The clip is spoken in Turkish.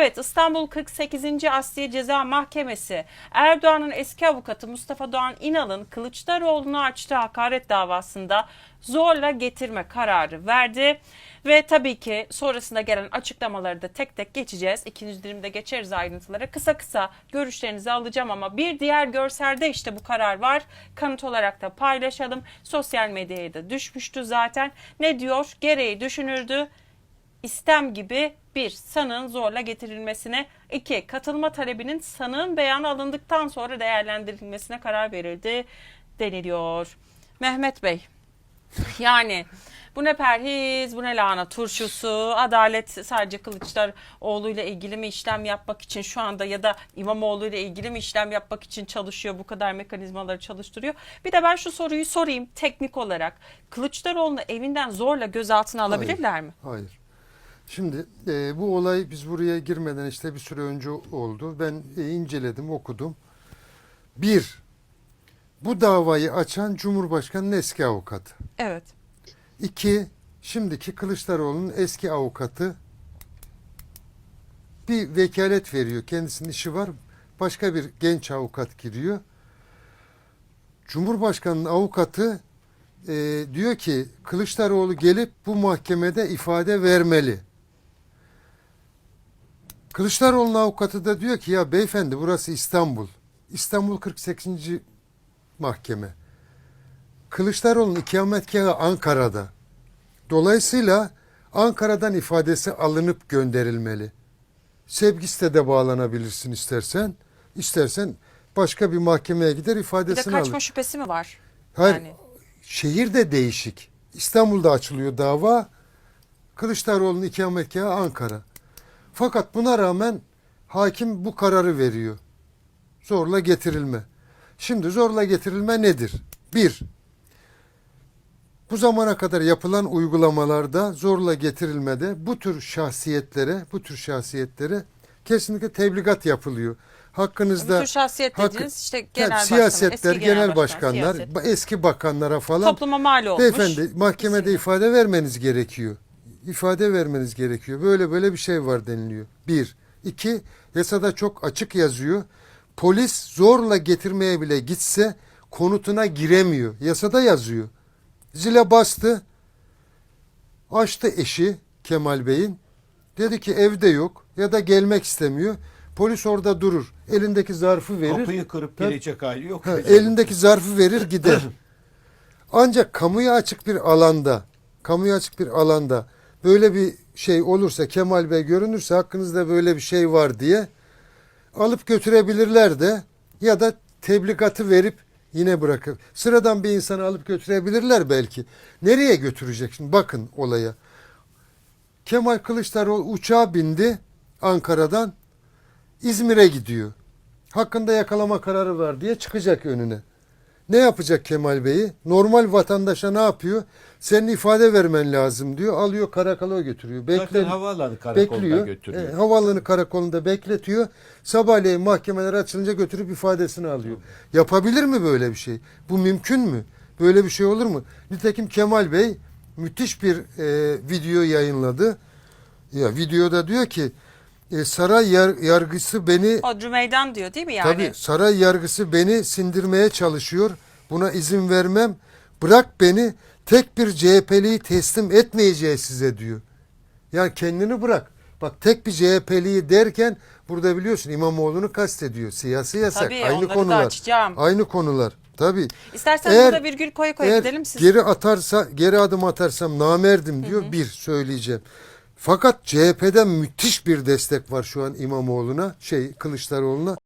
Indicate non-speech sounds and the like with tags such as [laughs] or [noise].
Evet İstanbul 48. Asliye Ceza Mahkemesi Erdoğan'ın eski avukatı Mustafa Doğan İnal'ın Kılıçdaroğlu'na açtığı hakaret davasında zorla getirme kararı verdi. Ve tabii ki sonrasında gelen açıklamaları da tek tek geçeceğiz. İkinci dilimde geçeriz ayrıntılara. Kısa kısa görüşlerinizi alacağım ama bir diğer görselde işte bu karar var. Kanıt olarak da paylaşalım. Sosyal medyaya da düşmüştü zaten. Ne diyor? Gereği düşünürdü istem gibi bir sanığın zorla getirilmesine, iki katılma talebinin sanığın beyanı alındıktan sonra değerlendirilmesine karar verildi deniliyor. Mehmet Bey, yani bu ne perhiz, bu ne lahana turşusu, adalet sadece Kılıçdaroğlu ile ilgili mi işlem yapmak için şu anda ya da İmamoğlu ile ilgili mi işlem yapmak için çalışıyor, bu kadar mekanizmaları çalıştırıyor. Bir de ben şu soruyu sorayım teknik olarak. Kılıçdaroğlu'nu evinden zorla gözaltına alabilirler mi? Hayır. Şimdi e, bu olay biz buraya girmeden işte bir süre önce oldu. Ben e, inceledim, okudum. Bir, bu davayı açan Cumhurbaşkanı'nın eski avukatı. Evet. İki, şimdiki Kılıçdaroğlu'nun eski avukatı bir vekalet veriyor. Kendisinin işi var. Başka bir genç avukat giriyor. Cumhurbaşkanı'nın avukatı e, diyor ki Kılıçdaroğlu gelip bu mahkemede ifade vermeli. Kılıçdaroğlu'nun avukatı da diyor ki ya beyefendi burası İstanbul. İstanbul 48. mahkeme. Kılıçdaroğlu'nun ikametgahı Ankara'da. Dolayısıyla Ankara'dan ifadesi alınıp gönderilmeli. Sevgis'te de bağlanabilirsin istersen. İstersen başka bir mahkemeye gider Bir de ifadesini kaçma alır. şüphesi mi var? Hayır, Yani. şehir de değişik. İstanbul'da açılıyor dava. Kılıçdaroğlu'nun ikametgahı Ankara. Fakat buna rağmen hakim bu kararı veriyor. Zorla getirilme. Şimdi zorla getirilme nedir? Bir, bu zamana kadar yapılan uygulamalarda zorla getirilmede bu tür şahsiyetlere, bu tür şahsiyetlere kesinlikle tebligat yapılıyor. Hakkınızda Bu tür şahsiyet hakkı- dediğiniz işte genel başkan, siyasetler, eski genel başkan, başkanlar, siyaset. eski bakanlara falan topluma mal olmuş. beyefendi mahkemede isimler. ifade vermeniz gerekiyor. İfade vermeniz gerekiyor. Böyle böyle bir şey var deniliyor. Bir. iki yasada çok açık yazıyor. Polis zorla getirmeye bile gitse konutuna giremiyor. Yasada yazıyor. Zile bastı. Açtı eşi Kemal Bey'in. Dedi ki evde yok ya da gelmek istemiyor. Polis orada durur. Elindeki zarfı verir. Kapıyı kırıp girecek hali yok. Ha, elindeki zarfı verir gider. [laughs] Ancak kamuya açık bir alanda, kamuya açık bir alanda böyle bir şey olursa Kemal Bey görünürse hakkınızda böyle bir şey var diye alıp götürebilirler de ya da tebligatı verip yine bırakıp sıradan bir insanı alıp götürebilirler belki. Nereye götürecek şimdi bakın olaya. Kemal Kılıçdaroğlu uçağa bindi Ankara'dan İzmir'e gidiyor. Hakkında yakalama kararı var diye çıkacak önüne. Ne yapacak Kemal Bey'i? Normal vatandaşa ne yapıyor? Senin ifade vermen lazım diyor. Alıyor karakola götürüyor. Zaten Bekle, havaalanı karakolda bekliyor. götürüyor. E, havaalanı karakolunda bekletiyor. Sabahleyin mahkemeler açılınca götürüp ifadesini alıyor. Yapabilir mi böyle bir şey? Bu mümkün mü? Böyle bir şey olur mu? Nitekim Kemal Bey müthiş bir e, video yayınladı. Ya videoda diyor ki e, saray yar- yargısı beni Odru meydan diyor değil mi yani? Tabii saray yargısı beni sindirmeye çalışıyor. Buna izin vermem. Bırak beni tek bir CHP'liyi teslim etmeyeceğiz size diyor. Yani kendini bırak. Bak tek bir CHP'liyi derken burada biliyorsun İmamoğlu'nu kastediyor. Siyasi yasak. Tabii, aynı onları da konular. açacağım. Aynı konular. Tabii. İstersen Eğer- burada virgül koya koya Eğer gidelim siz. geri atarsa geri adım atarsam namerdim diyor. Bir söyleyeceğim. Fakat CHP'den müthiş bir destek var şu an İmamoğlu'na, şey Kılıçdaroğlu'na.